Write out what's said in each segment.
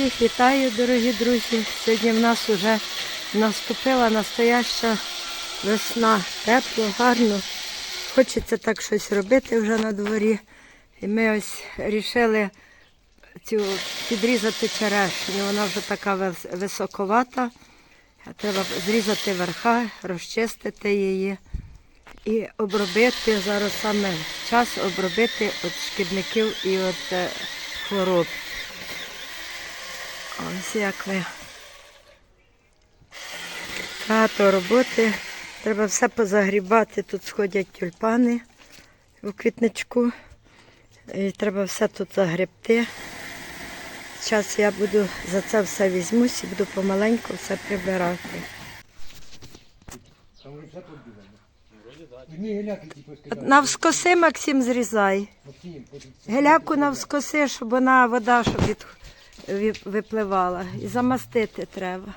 Всіх вітаю, дорогі друзі. Сьогодні в нас вже наступила настояща весна. Тепло, гарно. Хочеться так щось робити вже на дворі. І ми ось вирішили цю підрізати черешню. Вона вже така високовата. Треба зрізати верха, розчистити її і обробити зараз саме час обробити від шкідників і від е, хвороб. Ось як ви. Багато роботи. Треба все позагрібати. Тут сходять тюльпани у квітничку. І треба все тут загребти. Зараз я буду за це все візьмусь і буду помаленьку все прибирати. Навскоси, Максим, зрізай. Геляку навскоси, щоб вона вода щоб від, від- випливала. І замастити треба.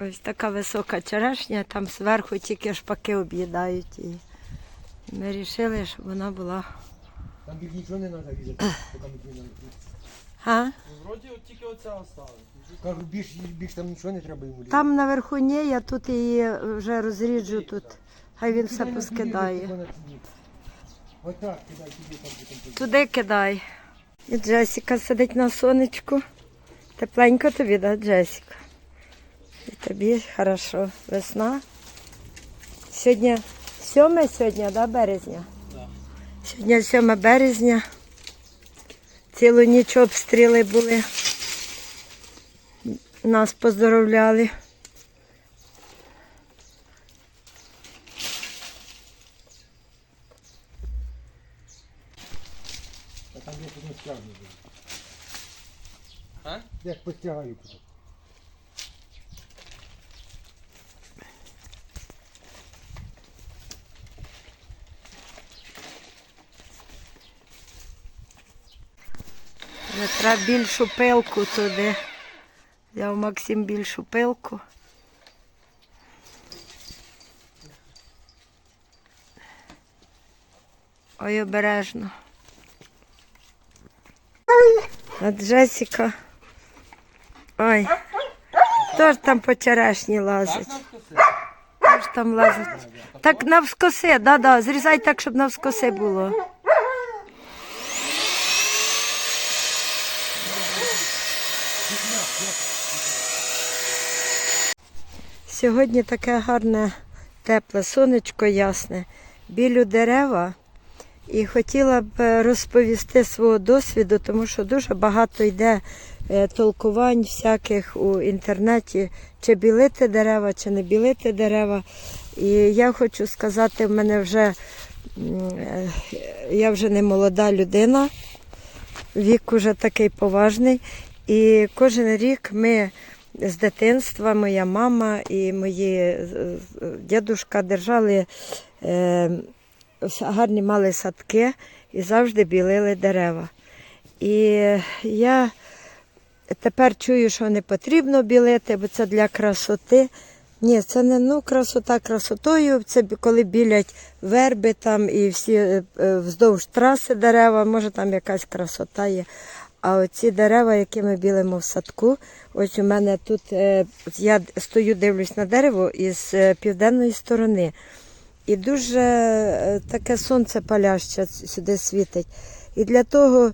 Ось така висока черешня, там зверху тільки шпаки об'їдають її. Ми вирішили, щоб вона була. Там більш нічого не треба різати, поки ми не А? Ну, Вроді от тільки оце осталось. Кажу, більш, більш там нічого не треба йому. Там наверху ні, я тут її вже розріджу тут. Хай він все поскидає. Отак, кидай туди, там туди. Туди кидай. І Джесіка сидить на сонечку. Тепленько тобі, да, Джесіка? І тобі хорошо. Весна. Сьогодні 7 сьогодні, да, березня? Да. Сьогодні 7 березня. Цілу ніч обстріли були. Нас поздоровляли. А там я тут не стягну. блін. Як тут. Треба більшу пилку туди. Взяв Максим більшу пилку. Ой, обережно. А Джесіка. Ой. Хто ж там по черешні лазить? Хто ж там лазить? Так навскоси, да-да, зрізай так, щоб навскоси було. Сьогодні таке гарне, тепле сонечко ясне, білю дерева. І хотіла б розповісти свого досвіду, тому що дуже багато йде толкувань всяких у інтернеті, чи білити дерева, чи не білити дерева. І я хочу сказати, в мене вже е, я вже не молода людина, вік уже такий поважний. І кожен рік ми з дитинства, моя мама і мої е, е, дідушка держали е, гарні мали садки і завжди білили дерева. І я тепер чую, що не потрібно білити, бо це для красоти. Ні, це не ну, красота красотою. Це коли білять верби там і всі е, е, вздовж траси дерева, може там якась красота є. А оці дерева, які ми білимо в садку, ось у мене тут е, я стою, дивлюсь на дерево із південної сторони. І дуже таке сонце паляще сюди світить. І для того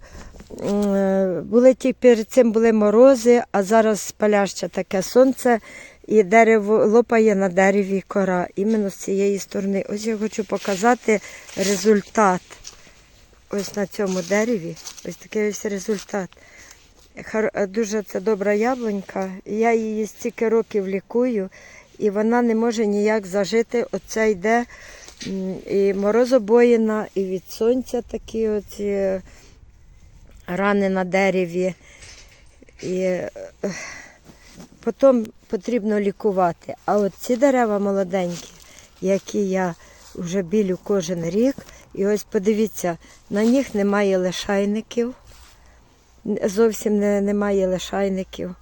були ті перед цим були морози, а зараз паляще таке сонце, і дерево лопає на дереві кора, іменно з цієї сторони. Ось я хочу показати результат. Ось на цьому дереві. Ось такий ось результат. Е, Дуже це добра яблунька. Я її стільки років лікую, і вона не може ніяк зажити. Оце йде і морозобоїна, і від сонця такі оці е, рани на дереві. І е, потім потрібно лікувати. А от ці дерева молоденькі, які я вже білю кожен рік, і ось подивіться, на них немає лишайників, зовсім не, немає лишайників.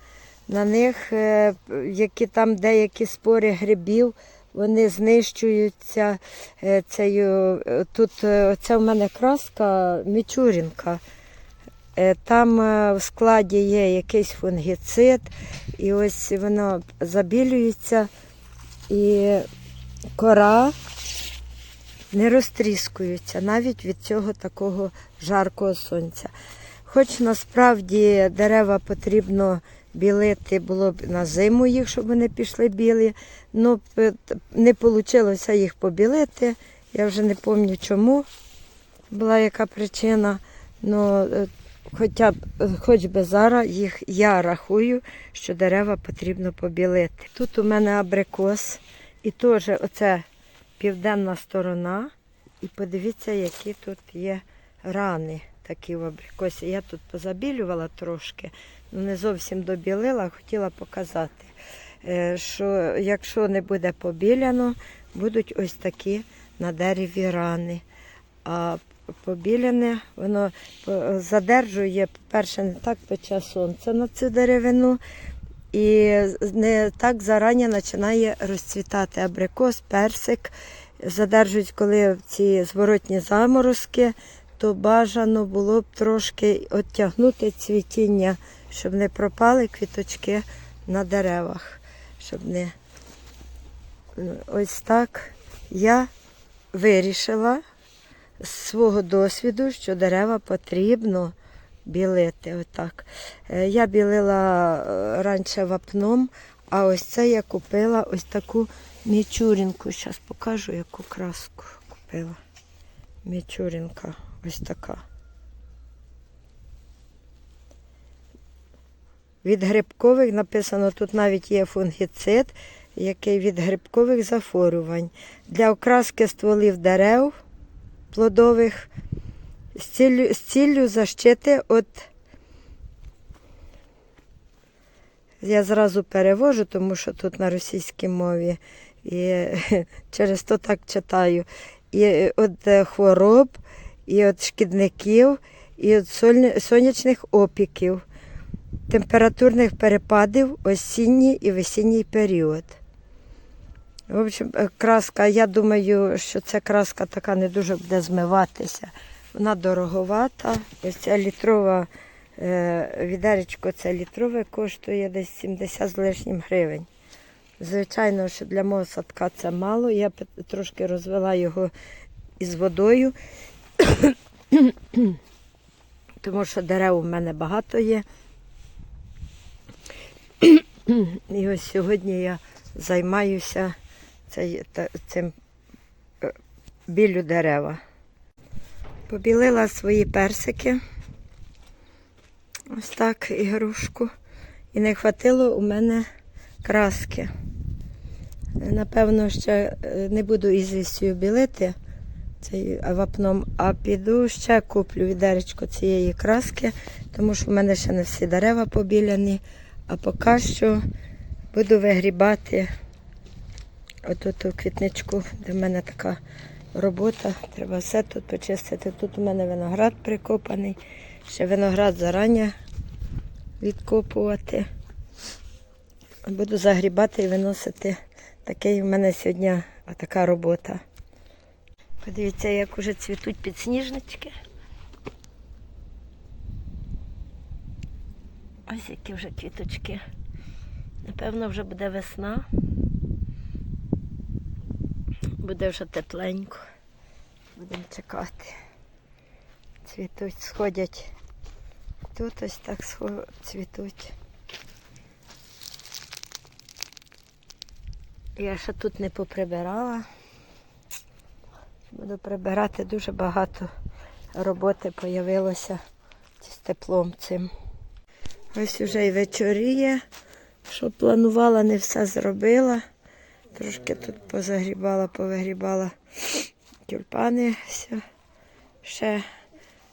На них, е, які там деякі спори грибів, вони знищуються. е, Цею, тут е, це в мене краска Мічурінка. Е, Там е, в складі є якийсь фунгіцид, і ось воно забілюється, і кора не розтріскується навіть від цього такого жаркого сонця. Хоч насправді дерева потрібно білити було б на зиму їх, щоб вони пішли білі. Ну, п- не вийшло їх побілити. Я вже не пам'ятаю чому була яка причина. Ну, е, хоча б, хоч би зараз їх я рахую, що дерева потрібно побілити. Тут у мене абрикос, і теж оце південна сторона. І подивіться, які тут є рани такі в абрикосі. Я тут позабілювала трошки, ну не зовсім добілила, хотіла показати, е, що якщо не буде побіляно, будуть ось такі на дереві рани. А побіляне, воно задержує, по-перше, не так пече сонце на цю деревину. І не так зарані починає розцвітати абрикос, персик. Задержують, коли ці зворотні заморозки, то бажано було б трошки оттягнути цвітіння, щоб не пропали квіточки на деревах. Щоб не... Ну, Ось так я вирішила з свого досвіду, що дерева потрібно білити. Отак. Е, Я білила е, раніше вапном, а ось це я купила ось таку мічурінку. Зараз покажу, яку краску купила. Мічурінка ось така. Від грибкових написано, тут навіть є фунгіцид, який від грибкових захворювань. Для окраски стволів дерев плодових з ціллю, з ціллю защити від. Я зразу перевожу, тому що тут на російській мові. І через то так читаю. І від е, хвороб, і від шкідників, і від сонячних опіків, температурних перепадів осінній і весінній період. В общем, е, краска, я думаю, що ця краска така не дуже буде змиватися. Вона дороговата. Ось ця літрова е, відеречко, це літрове коштує десь 70 з лишнім гривень. Звичайно, що для мого садка це мало. Я трошки розвела його із водою, тому що дерев у мене багато є. І ось сьогодні я займаюся цей- цим е, біллю дерева. Побілила свої персики. Ось так ігрушку. І не хватило у мене краски. Напевно, ще е, не буду ізвістю білити цей вапном, а піду ще куплю відеречко цієї краски, тому що в мене ще не всі дерева побіляні. А поки що буду вигрібати отут ту квітничку, де в мене така робота. Треба все тут почистити. Тут у мене виноград прикопаний. Ще виноград зарані відкопувати. Буду загрібати і виносити. Такий у мене сьогодні така робота. Подивіться, як уже цвітуть підсніжнички. Ось які вже квіточки. Напевно, вже буде весна. Буде вже тепленько. Будемо чекати. Цвітуть, сходять. Тут ось так цвітуть. Я ще тут не поприбирала. Буду прибирати дуже багато роботи появилося з теплом цим. Ось уже й вечоріє. Що планувала, не все зробила. Трошки тут позагрібала, повигрібала тюльпани. Все. Ще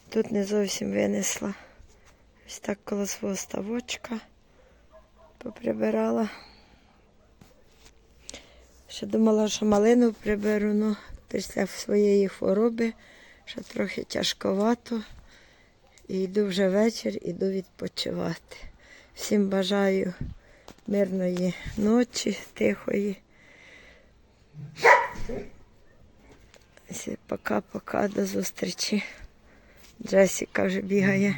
тут не зовсім винесла. Ось так коло свого ставочка поприбирала. Ще думала, що малину приберу, ну після своєї хвороби, що трохи тяжковато. І йду вже вечір, іду відпочивати. Всім бажаю мирної ночі, тихої. Пока-пока, до зустрічі. Джесіка вже бігає.